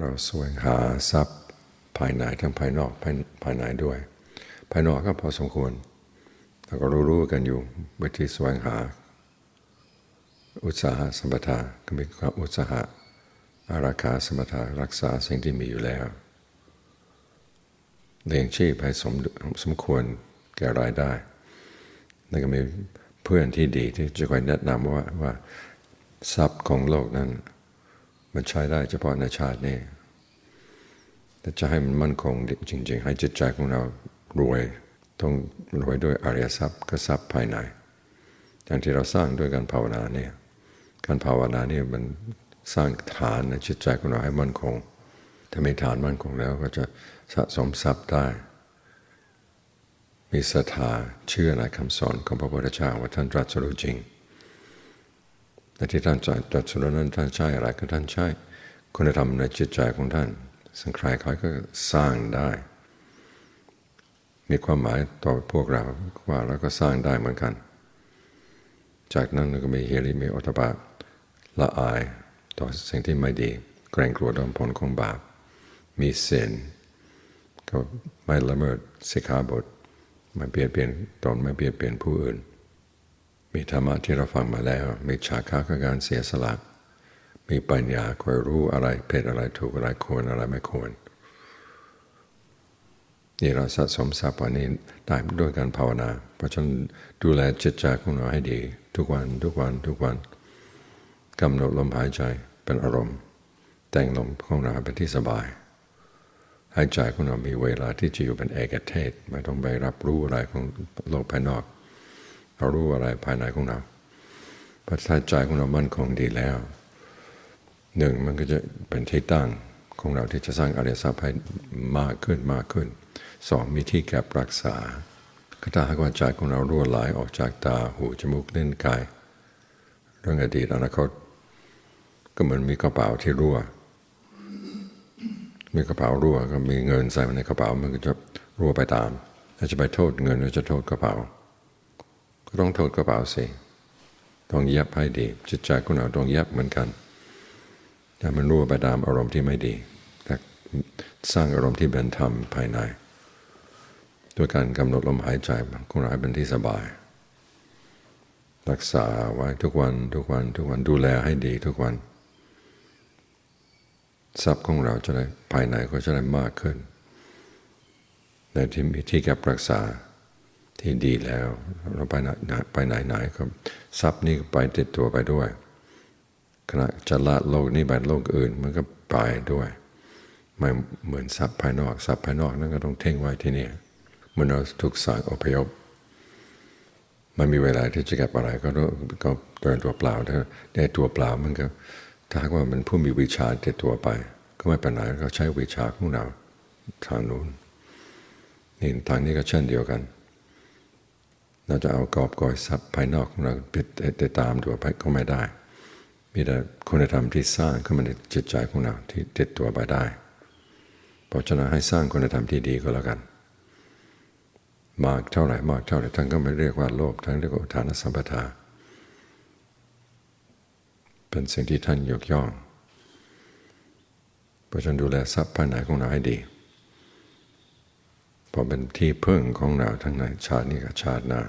เราแสวงหาทรัพย์ภายในทั้งภายนอกภายภายในด้วย ภายนอกก็พอสมควรเราก็รู้ๆกันอยู่วิธีแสวงหา อุตสาหสมบัติก็มีความอุตสาหะอาราคาสมถะรักษาสิ่งที่มีอยู่แล้วเลี้ยงชีพให้สมสมควรแก่รายได้แล้วก็มีเพื่อนที่ดีที่จะคอยแนะนำว่าว่าทรัพย์ของโลกนั้น มันใช้ได้เฉพาะในชาตินี้แต่จะให้มันมั่นคงจริง ๆ ให้จิตใจของเรารวยต้องรวยด้วยอริยทรัพย์ก็ทรัพย์ภายในอย่างที่เราสร้างด้วยการภาวนาเนี่ยการภาวนาเนี่ยมันสร้างฐานในจิตใจของเราให้มั่นคง ถ้ามีฐานมั่นคงแล้วก็จะสะสมทรัพย์ได้ มีศรัทธาเชื่อในคำสอนของพระพุทธเจ้าว่าท่านตรัสรู้จริง แต่ที่ท่านตรัสรู้นั้นท่านใช่อะไรก็ท่านใช่คุณธรรมในจิตใจของท่านซึ่งใครเขาก็สร้างได้ มีความหมายต่อพวกเราว่าเราก็สร้างได้เหมือนกัน จากนั้นก็มีเฮริมีอัตบะละอายต่อสิ่งที่ไม่ดี เกรงกลัวดอมผลของบาป มีเส้นก็ไม่ละเมิดสิกขาบทไม่เปลี่ยนเปลี่ยนตนไม่เปลี่ยนเปลี่ยนผู้อื่น มีธรรมะที่เราฟังมาแล้ว มีฉาค้าคือการเสียสละ มีปัญญาคอยรู้อะไรเพศอะไรถูกอะไรควรอะไรไม่ควร นี่เราสะสมทรัพย์วันนี้ได้ด้วยการภาวนา เพราะฉะนั้นดูแลจิตใจของเราให้ดี ทุกวันทุกวันทุกวันกำหนดลมหายใจเป็นอารมณ์ แต่งลมของเราเป็นที่สบายหายใจของเรามีเวลาที่จะอยู่เป็นเอกเทศ ไม่ต้องไปรับรู้อะไรของโลกภายนอก เรารู้อะไรภายในของเราพอใจของเรามั่นคงดีแล้วหนึ่งมันก็จะเป็นที่ตั้งของเราที่จะสร้างอริยสัพย์ให้มากขึ้นมากขึ้นสองมีที่แก็บรักษาก็ถ้าหากว่าใจของเรารั่วไหลออกจากตาหูจมูกเล่นกาย เรื่องอดีตอนาคต ก็เหมือนมีกระเป๋าที่รั่ว มีกระเป๋ารั่วก็มีเงินใส่ในกระเป๋ามันก็จะรั่วไปตามถ้าจะไปโทษเงินหรือจะโทษกระเป๋า ก็ต้องโทษกระเป๋าสิต้องเย็บให้ดีจิตใจของเราต้องเย็บเหมือนกันถ้ามันรั่วไปตามอารมณ์ที่ไม่ดีแต่สร้างอารมณ์ที่เป็นธรรมภายในด้วยการกำหนดลมหายใจของเราให้เป็นที่สบาย รักษาไว้ทุกวันทุกวันทุกวันดูแลให้ดีทุกวันทรัพย์ของเราจะได้ภายในก็จะได้มากขึ้นในที่มีที่เก็บรักษา ที่ดีแล้ว เราไปไหนไปไหนก็ทรัพย์นี้ไปติดตัวไปด้วยขณะจะละโลกนี้ไปโลกอื่นมันก็ไปด้วย ไม่เหมือนทรัพย์ภายนอกทรัพย์ภายนอกนั้นก็ต้องเท่งไว้ที่นี่เมื่อเราถูกสั่งอพยพมันมีเวลาที่จะเก็บอะไรก็ก็เดินตัวเปล่าถ้าได้ตัวเปล่ามันก็ถ้าว่ามันผู้มีวิชาติดตัวไป ก็ไม่เป็นไรก็ใช้วิชาของเราทางนู้นนี่ทางนี้ก็เช่นเดียวกัน เราจะเอากอบกอยทรัพย์ภายนอกของเราไปติดตามตัวไปก็ไม่ได้ มีแต่คุณธรรมที่สร้างขึ้นมาในจิตใจของเราที่ติดตัวไปได้ เพราะฉะนั้นให้สร้างคุณธรรมที่ดีก็แล้วกัน มากเท่าไหร่มากเท่าไหร่ท่านก็ไม่เรียกว่าโลภท่านเรียกว่าฐานสัมปทา เป็นสิ่งที่ท่านยกย่อง เพราะฉะนั้นดูแลทรัพย์ภายในของเราให้ดี พอเป็นที่พึ่งของเราทั้งในชาตินี้กับชาติหน้า